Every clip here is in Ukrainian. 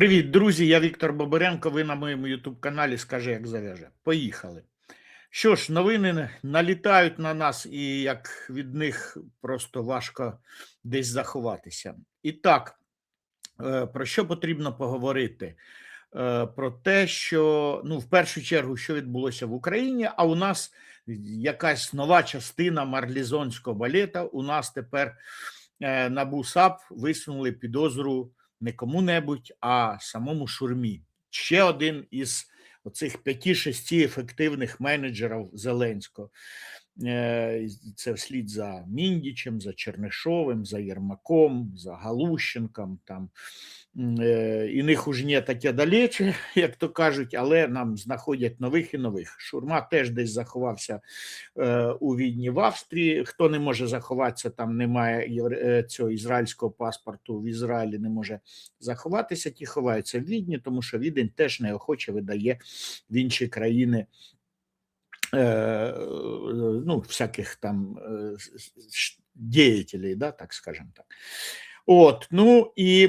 Привіт, друзі! Я Віктор Бобаренко. Ви на моєму Ютуб каналі Скажи, як зав'яже. Поїхали. Що ж, новини налітають на нас, і як від них просто важко десь заховатися. І так, е, про що потрібно поговорити? Е, Про те, що ну, в першу чергу, що відбулося в Україні, а у нас якась нова частина марлізонського балета. У нас тепер е, на БУСАП висунули підозру не кому-небудь, а самому Шурмі. Ще один із оцих п'яти-шести ефективних менеджерів Зеленського. Е, Це вслід за Міндічем, за Чернишовим, за Єрмаком, за Галущенком. Там. Е, І них уж не таке далече, як то кажуть, але нам знаходять нових і нових. Шурма теж десь заховався е, у Відні в Австрії. Хто не може заховатися, там немає цього ізраїльського паспорту в Ізраїлі, не може заховатися, ті ховаються в Відні, тому що Відень теж неохоче видає в інші країни ну, всяких там деятелей, діятелей, да, так скажем так. От, ну і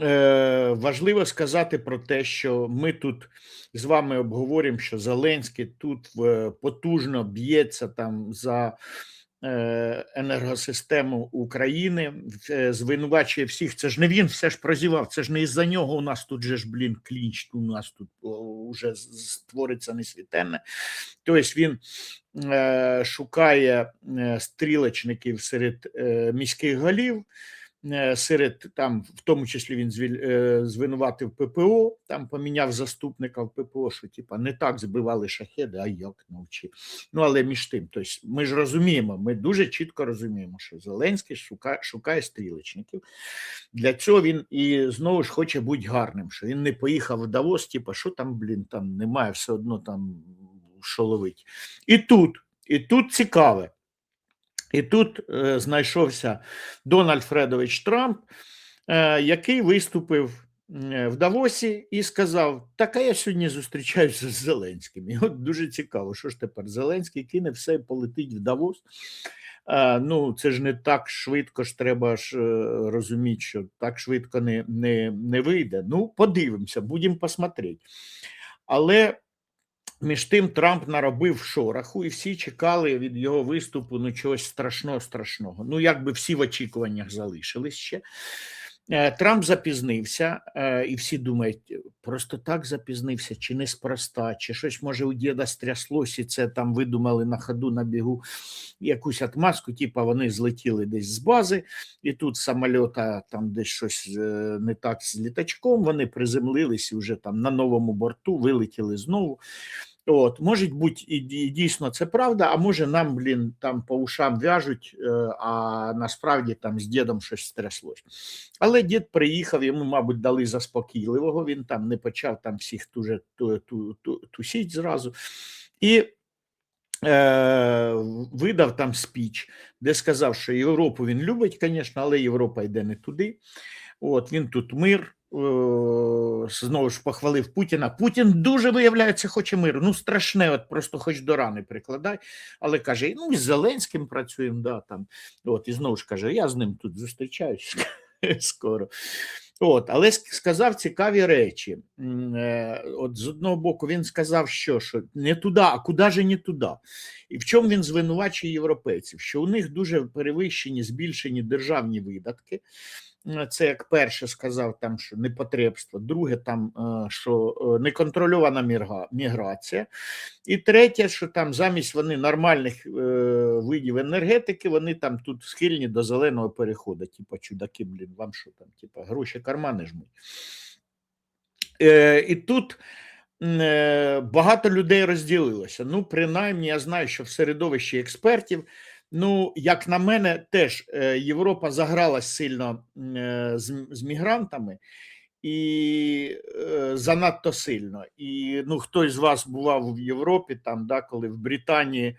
е, важливо сказати про те, що ми тут з вами обговорюємо, що Зеленський тут е, потужно б'ється там за енергосистему України, е, звинувачує всіх. Це ж не він все ж прозівав, це ж не із-за нього у нас тут же ж, блін, клінч, у нас тут вже створиться несвітенне. Тобто він е, шукає е, стрілочників серед е, міських голів, е, серед там, в тому числі він е, звинуватив ППО, там поміняв заступника в ППО, що типа не так збивали шахеди, а як навчив. Ну але між тим, тобто ми ж розуміємо, ми дуже чітко розуміємо, що Зеленський шукає, шукає стрілочників. Для цього він і знову ж хоче бути гарним, що він не поїхав в Давос, типа, що там, блін, там немає, все одно там що ловить. І тут, і тут цікаве. І тут е, знайшовся Дональд Фредович Трамп, е, який виступив е, в Давосі і сказав: Так, а я сьогодні зустрічаюся з Зеленським. І от дуже цікаво, що ж тепер Зеленський кине все і полетить в Давос. Е, ну, це ж не так швидко ж треба ж е, розуміти, що так швидко не, не, не вийде. Ну, подивимося, будемо посмотрети. Але між тим Трамп наробив шороху, і всі чекали від його виступу ну, чогось страшного страшного. Ну, якби всі в очікуваннях залишились ще. Е, Трамп запізнився, е, і всі думають, просто так запізнився, чи неспроста, чи щось може у діда стряслось, і це там видумали на ходу на бігу якусь отмазку, типу вони злетіли десь з бази, і тут самольота там десь щось е, не так з літачком. Вони приземлились і вже там на новому борту вилетіли знову. От, може бути, і дійсно це правда, а може нам, блін, там по ушам в'яжуть, е, а насправді там з дідом щось стряслось. Але дід приїхав, йому, мабуть, дали заспокійливого, він там не почав там всіх дуже ту, ту, ту, тусіть зразу. І е, видав там спіч, де сказав, що Європу він любить, звісно, але Європа йде не туди. От він тут мир. Е, Знову ж похвалив Путіна. Путін дуже виявляється, хоче миру. Ну, страшне, от просто хоч до рани прикладай. Але каже: ну, і з Зеленським працюємо, да, там. От, і знову ж каже, я з ним тут зустрічаюсь скоро. От, але сказав цікаві речі. Е, От з одного боку, він сказав, що, що не туди, а куди же не туди. І в чому він звинувачує європейців? Що у них дуже перевищені, збільшені державні видатки. Е, Це як перше сказав, там що непотребство, друге, там е, що е, неконтрольована міграція, і третє, що там замість вони нормальних видів енергетики, вони там тут схильні до зеленого переходу. Типа чудаки, блін, вам що там, типа гроші кармани жмуть. І тут багато людей розділилося. Ну, принаймні, я знаю, що в середовищі експертів, ну, як на мене, теж е, Європа загралась сильно е, з, мігрантами. І е, занадто сильно. І ну, хтось з вас бував в Європі, там, да, коли в Британії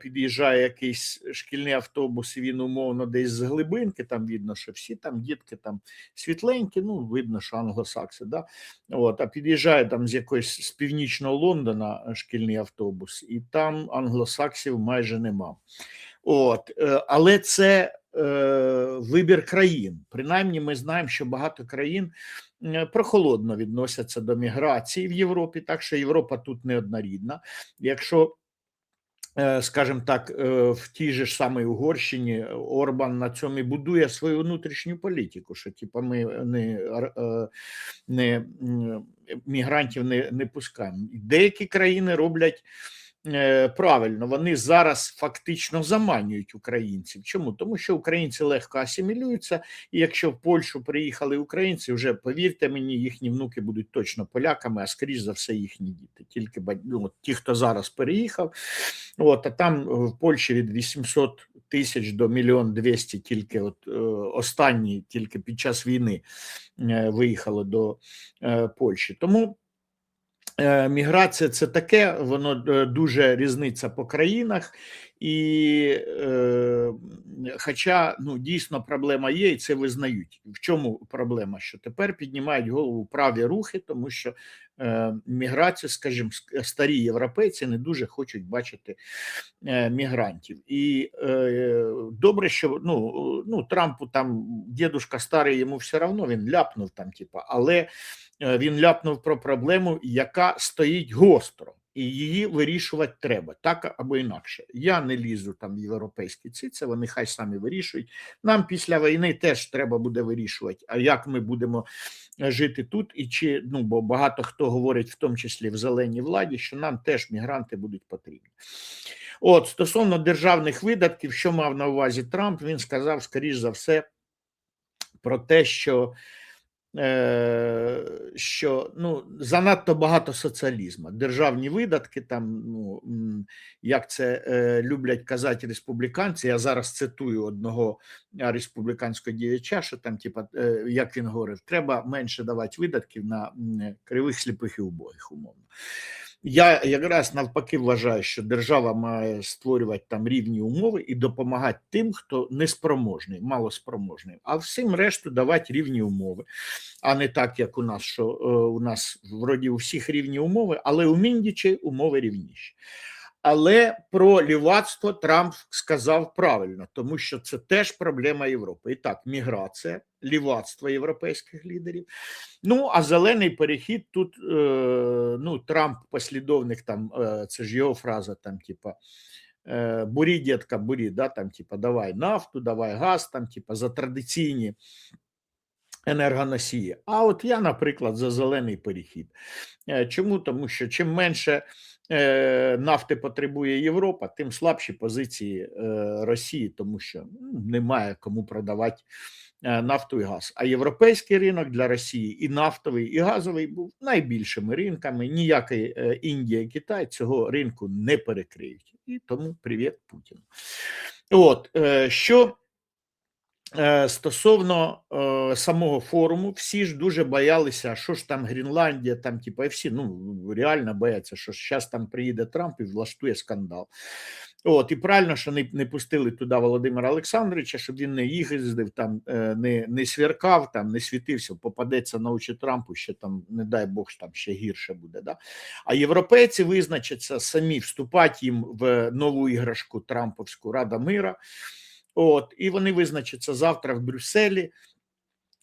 під'їжджає якийсь шкільний автобус, і він умовно десь з глибинки, там видно, що всі там дітки там світленькі, ну, видно, що англосакси, да? От, а під'їжджає там з якоїсь з північного Лондона е, шкільний автобус, і там англосаксів майже нема. От, е, але це е, вибір країн. Принаймні, ми знаємо, що багато країн е, прохолодно відносяться до міграції в Європі, так що Європа тут неоднорідна. Якщо е, Скажімо так, е, в тій же ж самій Угорщині Орбан на цьому і будує свою внутрішню політику, що типу, ми не, е, не мігрантів не, не пускаємо. Деякі країни роблять е, правильно, вони зараз фактично заманюють українців. Чому? Тому що українці легко асимілюються, і якщо в Польщу приїхали українці, вже повірте мені, їхні внуки будуть точно поляками, а скоріш за все їхні діти. Тільки ну, ті, хто зараз переїхав, от, а там е, в Польщі від 800 тисяч до мільйон 200 тільки от е, останні, тільки під час війни е, виїхало до е, Польщі. Тому Е, Міграція це таке, воно е, дуже різниця по країнах, і е, хоча ну, дійсно проблема є, і це визнають. В чому проблема? Що тепер піднімають голову праві рухи, тому що е, міграція, скажімо, старі європейці не дуже хочуть бачити е, мігрантів. І е, добре, що ну, ну Трампу там дідушка старий, йому все одно він ляпнув там, типа, але е, він ляпнув про проблему, яка стоїть гостро, і її вирішувати треба, так або інакше. Я не лізу там в європейські циці, вони хай самі вирішують. Нам після війни теж треба буде вирішувати, а як ми будемо е, жити тут, і чи ну бо багато хто говорить, в тому числі в зеленій владі, що нам теж мігранти будуть потрібні. От стосовно державних видатків, що мав на увазі Трамп, він сказав, скоріш за все, про те, що е, що ну, занадто багато соціалізму. Державні видатки, там, ну, як це е, люблять казати республіканці, я зараз цитую одного республіканського діяча, що там, типа, е, як він говорив, треба менше давати видатків на кривих, сліпих і убогих, умовно. Я якраз навпаки вважаю, що держава має створювати там рівні умови і допомагати тим, хто неспроможний, малоспроможний, а всім решту давати рівні умови, а не так, як у нас, що е, у нас вроді у всіх рівні умови, але у Міндічі умови рівніші. Але про лівацтво Трамп сказав правильно, тому що це теж проблема Європи. І так, міграція, лівацтво європейських лідерів. Ну, а зелений перехід тут е, ну, Трамп послідовник, там, е, це ж його фраза, там, типа. Бурі, дітка, бурі, да, там, типа, давай нафту, давай газ, там, типа, за традиційні енергоносії. А от я, наприклад, за зелений перехід. Е, Чому? Тому що чим менше е, нафти потребує Європа, тим слабші позиції е, Росії, тому що ну, немає кому продавати нафту і газ. А європейський ринок для Росії і нафтовий, і газовий був найбільшими ринками. Ніякий Індія і Китай цього ринку не перекриють. І тому привіт Путіну. От що Стосовно е, самого форуму, всі ж дуже боялися, що ж там Гренландія, там, типа, і всі ну реально бояться, що зараз там приїде Трамп і влаштує скандал. От, і правильно, що не, не пустили туди Володимира Олександровича, щоб він не їздив, там, е, не, не свіркав, там, не світився, попадеться на очі Трампу, ще там, не дай Бог, там ще гірше буде. Да? А європейці визначаться самі вступати їм в нову іграшку Трамповську Рада мира. От, і вони визначаться завтра в Брюсселі.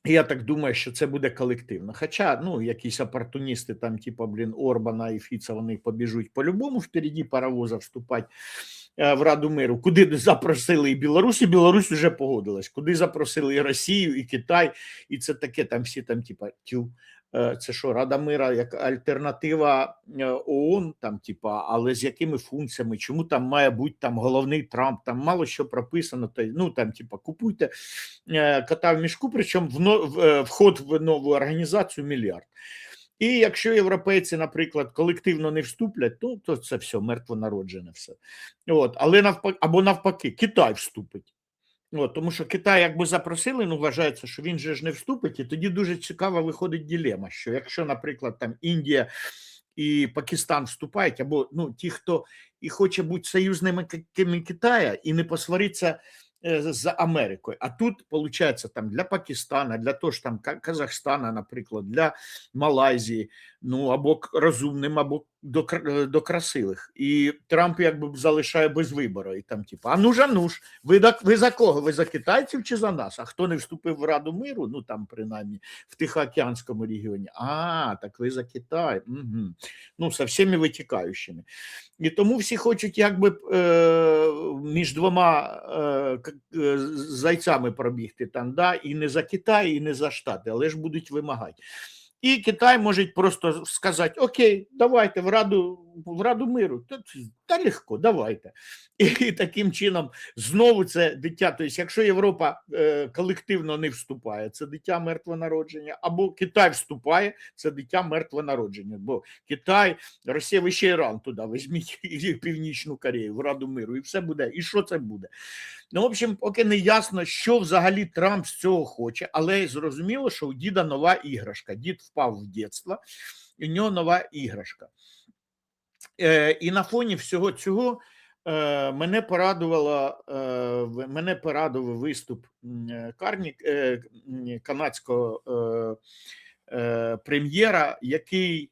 Я так думаю, що це буде колективно. Хоча, ну, якісь опортуністи, там, типу, блін, Орбана і Фіца, вони побіжуть по-любому впереді паровоза вступати е, в Раду миру. Куди запросили і Білорусь, і Білорусь вже погодилась. Куди запросили і Росію, і Китай, і це таке, там всі там, типа, тю. Е, Це що, Рада мира як альтернатива е, ООН, там, типа, але з якими функціями, чому там має бути там головний Трамп, там мало що прописано, то, ну там, типа, купуйте е, кота в мішку, причому вход в нову організацію мільярд. І якщо європейці, наприклад, колективно не вступлять, то, то це все мертвонароджене все. От, але навпаки, або навпаки, Китай вступить. От, тому що Китай, якби запросили, ну вважається, що він же ж не вступить, і тоді дуже цікава виходить ділема, що якщо, наприклад, там Індія і Пакистан вступають, або ну ті, хто і хоче бути союзними Китая, і не посвариться е, з Америкою. А тут, виходить, там для Пакистана, для того ж там Казахстана, наприклад, для Малайзії, ну або розумним, або до, до красивих. І Трамп якби залишає без вибору. І там, типу, а ну ж, а ну ж, ви, ви за кого? Ви за китайців чи за нас? А хто не вступив в Раду миру? Ну там принаймні в Тихоокеанському регіоні. А, так ви за Китай. Угу. Ну, со всіми витікаючими. І тому всі хочуть якби е, між двома е, е, зайцями пробігти там, да, і не за Китай, і не за Штати, але ж будуть вимагати. І Китай може просто сказати: Окей, давайте в Раду, в Раду миру. Та, та легко, давайте. І, таким чином знову це дитя. Тобто, якщо Європа е, колективно не вступає, це дитя мертвонародження, або Китай вступає, це дитя мертвонародження. Бо Китай, Росія, ви ще Іран туди візьміть Північну Корею в Раду миру, і все буде. І що це буде? Ну, в общем, поки не ясно, що взагалі Трамп з цього хоче, але зрозуміло, що у діда нова іграшка. Дід впав в дитинство, і в нього нова іграшка. Е, і на фоні всього цього е, мене порадувало, е, мене порадував виступ Карні, канадського прем'єра, який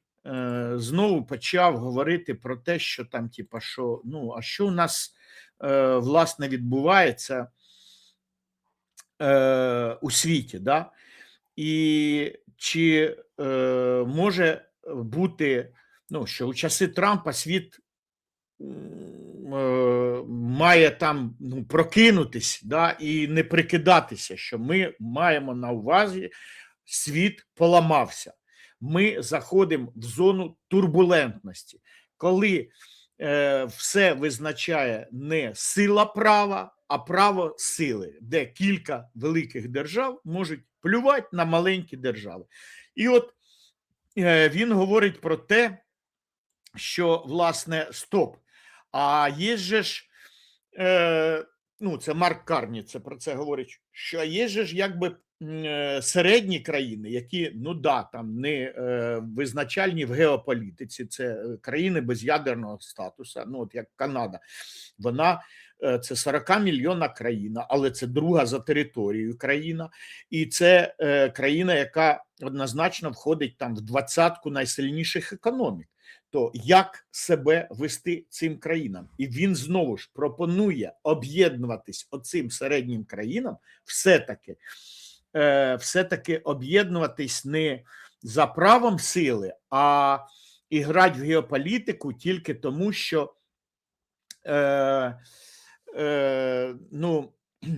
знову почав говорити про те, що там, типа, що ну, а що у нас власне відбувається у світі, да? і чи може бути, ну, що у часи Трампа світ е, має там ну, прокинутись да, і не прикидатися, що ми маємо на увазі, світ поламався. Ми заходимо в зону турбулентності, коли е, все визначає не сила права, а право сили, де кілька великих держав можуть плювати на маленькі держави. І от е, він говорить про те, що власне стоп. А є ж, е, ну це Марк Карні це про це говорить, що є ж якби е, середні країни, які ну да, там не е, визначальні в геополітиці, це е, країни без ядерного статусу, ну от як Канада, вона е, це 40 мільйонна країна, але це друга за територією країна, і це країна, яка однозначно входить там в двадцятку найсильніших економік. То як себе вести цим країнам? І він знову ж пропонує об'єднуватись оцим середнім країнам, все-таки, е, все-таки об'єднуватись не за правом сили, а і грати в геополітику тільки тому, що е, е, ну,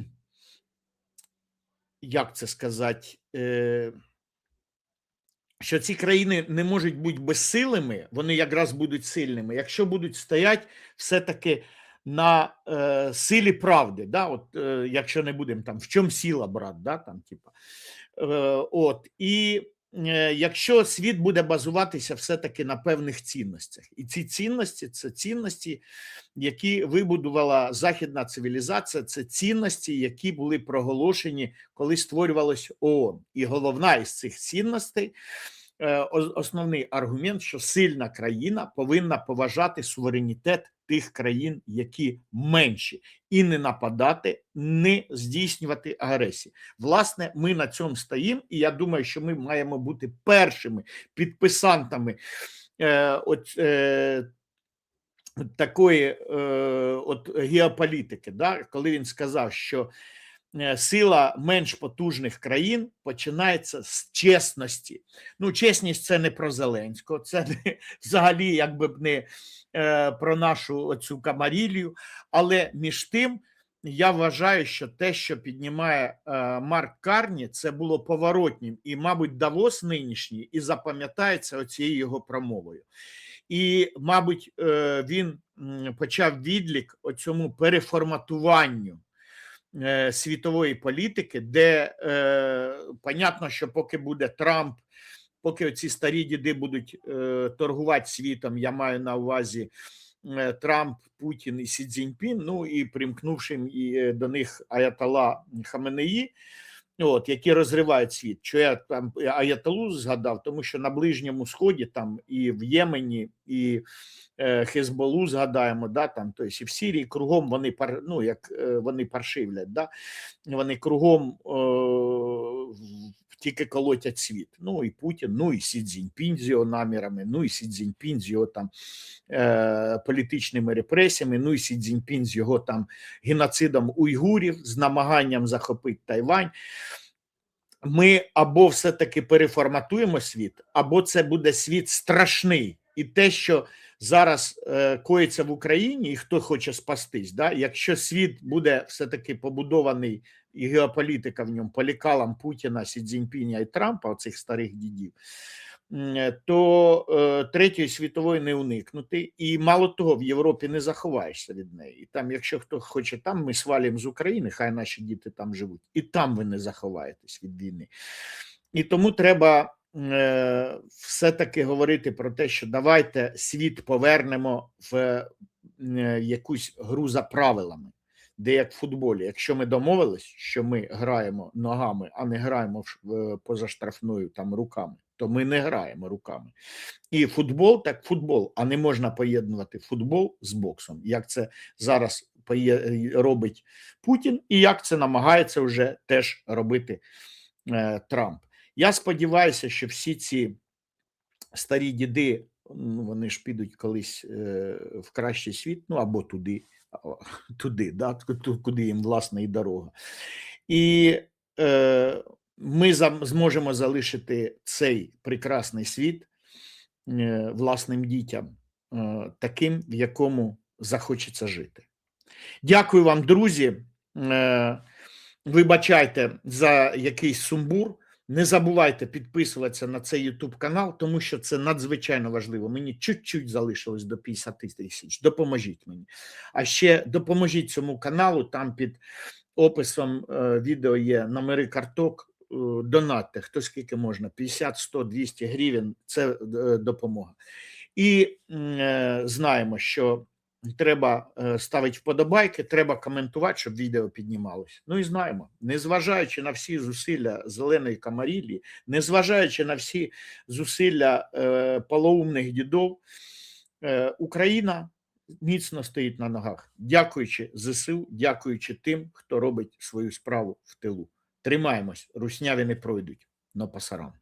як це сказати? Е, що ці країни не можуть бути безсилими, вони якраз будуть сильними, якщо будуть стояти все-таки на е, силі правди, да, от, е, якщо не будемо там в чому сила, брат, да, там, типа, е, от, і якщо світ буде базуватися все-таки на певних цінностях, і ці цінності це цінності, які вибудувала західна цивілізація, це цінності, які були проголошені, коли створювалось ООН. І головна із цих цінностей е, основний аргумент, що сильна країна повинна поважати суверенітет тих країн, які менші, і не нападати, не здійснювати агресії. Власне, ми на цьому стоїмо, і я думаю, що ми маємо бути першими підписантами е, от, е, такої е, от геополітики, да, коли він сказав, що сила менш потужних країн починається з чесності. Ну, чесність це не про Зеленського, це не, взагалі якби б не е, про нашу оцю камарілію, але між тим. Я вважаю, що те, що піднімає е, Марк Карні, це було поворотнім, і, мабуть, Давос нинішній і запам'ятається оцією його промовою. І, мабуть, е, він почав відлік оцьому переформатуванню е, світової політики, де е, понятно, що поки буде Трамп, поки ці старі діди будуть е, торгувати світом, я маю на увазі е, Трамп, Путін і Сі Цзіньпін, ну і примкнувшим і е, до них Аятала Хаменеї, от, які розривають світ. Що я там Аятолу згадав, тому що на Ближньому Сході, там і в Ємені, і е, Хезболу згадаємо, да, там, тобто і в Сирії кругом вони пар, ну, як е, вони паршивлять, да, вони кругом е, тільки колотять світ. Ну і Путін, ну і Сі Цзіньпінь з його намірами, ну і Сі Цзіньпінь з його там е, політичними репресіями, ну і Сі Цзіньпінь з його там геноцидом уйгурів, з намаганням захопити Тайвань. Ми або все-таки переформатуємо світ, або це буде світ страшний. І те, що зараз е, коїться в Україні, і хто хоче спастись, да? якщо світ буде все-таки побудований і геополітика в ньому по лікалам Путіна, Сі Цзіньпіня і Трампа, оцих старих дідів, то е, третьої світової не уникнути. І мало того, в Європі не заховаєшся від неї. І там, якщо хто хоче там, ми свалимо з України, хай наші діти там живуть, і там ви не заховаєтесь від війни. І тому треба все-таки говорити про те, що давайте світ повернемо в е, якусь гру за правилами, де як в футболі, якщо ми домовились, що ми граємо ногами, а не граємо поза штрафною там руками, то ми не граємо руками. І футбол так футбол, а не можна поєднувати футбол з боксом, як це зараз робить Путін, і як це намагається вже теж робити е, Трамп. Я сподіваюся, що всі ці старі діди, ну, вони ж підуть колись е, в кращий світ, ну або туди, туди, да, куди їм власне і дорога. І е, ми зможемо залишити цей прекрасний світ е, власним дітям, е, таким, в якому захочеться жити. Дякую вам, друзі. Е, Вибачайте за якийсь сумбур. Не забувайте підписуватися на цей YouTube канал, тому що це надзвичайно важливо. Мені чуть-чуть залишилось до 50 тисяч. Допоможіть мені. А ще допоможіть цьому каналу. Там під описом е, відео є номери карток. Е, Донатьте, хто скільки можна: 50, 100, 200 гривень це е, допомога. І знаємо, що треба е, ставити вподобайки, треба коментувати, щоб відео піднімалось. Ну і знаємо, незважаючи на всі зусилля зеленої камарілі, незважаючи на всі зусилля е, полоумних дідов, е, Україна міцно стоїть на ногах, дякуючи ЗСУ, дякуючи тим, хто робить свою справу в тилу. Тримаємось, русняві не пройдуть, но пасарам.